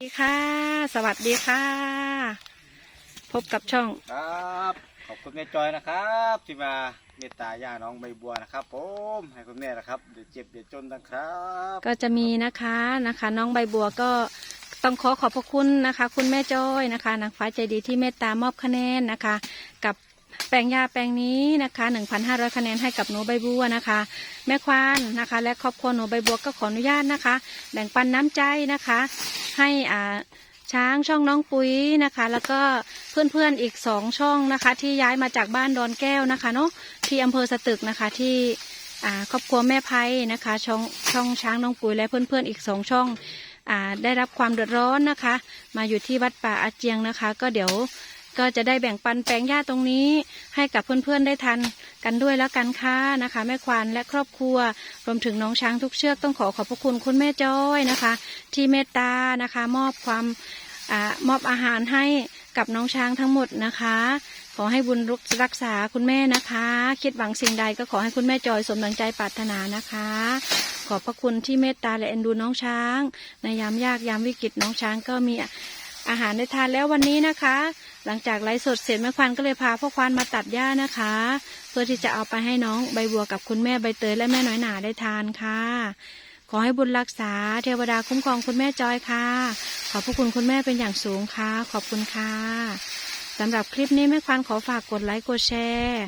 สวัสดีค่ะ สวัสดีค่ะ พบกับช่อง ครับ ขอบคุณแม่จอยนะครับที่มาเมตตาย่าน้องใบบัวนะครับผมให้คุณแม่นะครับเดี๋ยวเจ็บเดี๋ยวจนนะครับ ก็จะมีนะคะนะคะ น้องใบบัวก็ต้องขอขอบพระคุณนะคะ คุณแม่จ้อยนะคะนางฟ้าใจดีที่เมตตามอบคะแนนนะคะ กับ แปลงยาแปลงนี้นะคะ 1,500 คะแนนให้กับหนูใบบัวนะคะ แม่ควานนะคะ และครอบครัวหนูใบบัวก็ขออนุญาตนะคะ แบ่งปันน้ำใจนะคะ ให้อ่าช้างช่องน้องปุ๋ยนะคะ แล้วก็เพื่อนๆอีกสองช่องนะคะ ที่ย้ายมาจากบ้านดอนแก้วนะคะเนาะที่อำเภอสตึกนะคะที่ครอบครัวแม่ไพ่นะคะ ช่องช่องช้างน้องปุ๋ยและเพื่อนๆอีกสองช่องอได้รับความเดือดร้อนนะคะ มาอยู่ที่วัดป่าอาเจียงนะคะ ก็เดี๋ยว ก็จะได้แบ่งปันแปลงหญ้าตรงนี้ ให้กับเพื่อนๆได้ทันกันด้วยแล้วกันค่ะนะคะ แม่ควานและครอบครัว รวมถึงน้องช้างทุกเชือกต้องขอขอบพระคุณคุณแม่จ้อยนะคะ ที่เมตตานะคะ มอบความอมอบอาหารให้กับน้องช้างทั้งหมดนะคะ ขอให้บุญรักษาคุณแม่นะคะ คิดหวังสิ่งใดก็ขอให้คุณแม่จอยสมดังใจปรารถนานะคะ ขอบพระคุณที่เมตตาและเอ็นดูน้องช้าง ในยามยากยามวิกฤตน้องช้างก็มี อาหารได้ทานแล้ววันนี้นะคะ หลังจากไลฟ์สดเสร็จแม่ควานก็เลยพาพ่อควานมาตัดหญ้านะคะ เพื่อที่จะเอาไปให้น้องใบบัวกับคุณแม่ใบเตยและแม่น้อยหนาได้ทานค่ะ ขอให้บุญรักษาเทวดาคุ้มครองคุณแม่จอยค่ะ ขอบพระคุณคุณแม่เป็นอย่างสูงค่ะ ขอบคุณค่ะสำหรับคลิปนี้แม่ควานขอฝากกดไลค์กดแชร์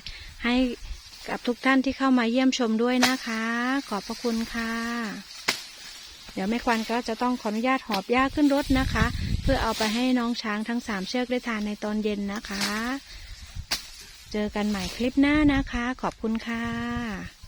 ให้กับทุกท่านที่เข้ามาเยี่ยมชมด้วยนะคะ ขอบพระคุณค่ะ เดี๋ยวแม่ควันก็จะต้องขออนุญาตหอบหญ้าขึ้นรถนะคะ เพื่อเอาไปให้น้องช้างทั้งสามเชือกได้ทานในตอนเย็นนะคะ เจอกันใหม่คลิปหน้านะคะ ขอบคุณค่ะ